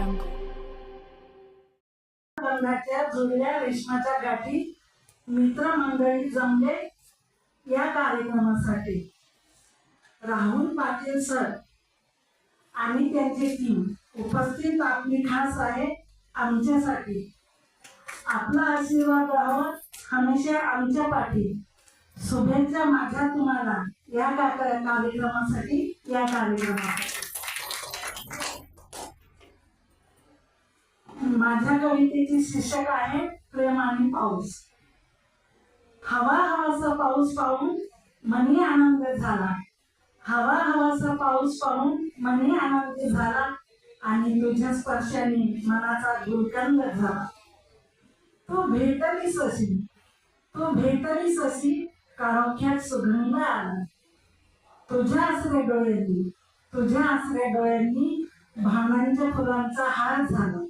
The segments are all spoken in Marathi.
Jungle. बंधाच्या जुळल्या रेशमाच्या गाठी मित्रमंडळी जमले या कार्यक्रमासाठी. राहुल पाटील सर आणि त्यांची टीम उपस्थित आपली खास आहे आमच्यासाठी. आपला आशीर्वाद राहावा हमेशा आमच्या पाठी. शुभेच्छा माझ्या तुम्हाला या कार्यक्रमासाठी या कार्यक्रमासाठी. माझ्या कवितेचे शीर्षक आहे प्रेम आणि पाऊस. हवा हवासा पाऊस पाहून मनी आनंद झाला. हवा हवासा पाऊस पाहून मनी आनंद झाला आणि तुझ्या स्पर्शाने मनाचा दुर्गंध झाला. तू भेटलीस अशी. तू भेटलीस अशी कारोख्यात सुगंध आला. तुझ्या आसऱ्या डोळ्यांनी तुझ्या आसऱ्या डोळ्यांनी भावनांच्या फुलांचा हार झाला.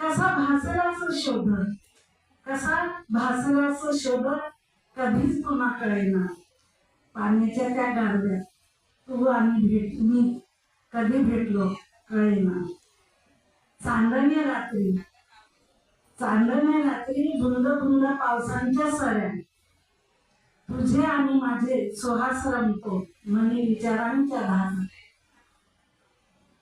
कसा भासराचा शोध कसा भासराचा शोध कधीच तुला कळेना पाण्याच्या त्या गारव्यात तू आणि भेट मी कधी भेटलो कळेना. चांदण्या रात्री चांदण्या रात्री धुंद धुंद पावसांच्या सऱ्या. तुझे आणि माझे सुहास रमतो म्हणे विचारांच्या धारा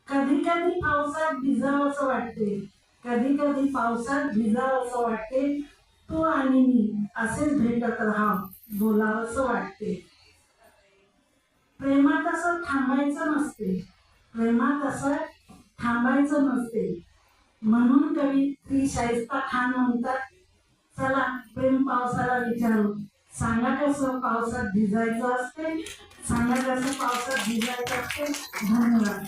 कधी कधी पावसात भिजावंच वाटते. कधी कधी पावसात भिजावंसं वाटते. तू आणि मी असेच भेटत राहाव बोलावंसं वाटते. प्रेमात असं थांबायचं नसते. प्रेमात असं थांबायचं नसते. म्हणून कवी श्री शाहिस्ता खान म्हणतात चला प्रेम पावसाला विचारू. सांगा कसं पावसात भिजायचं असते? सांगा कसं पावसात भिजायचं असते? धन्यवाद.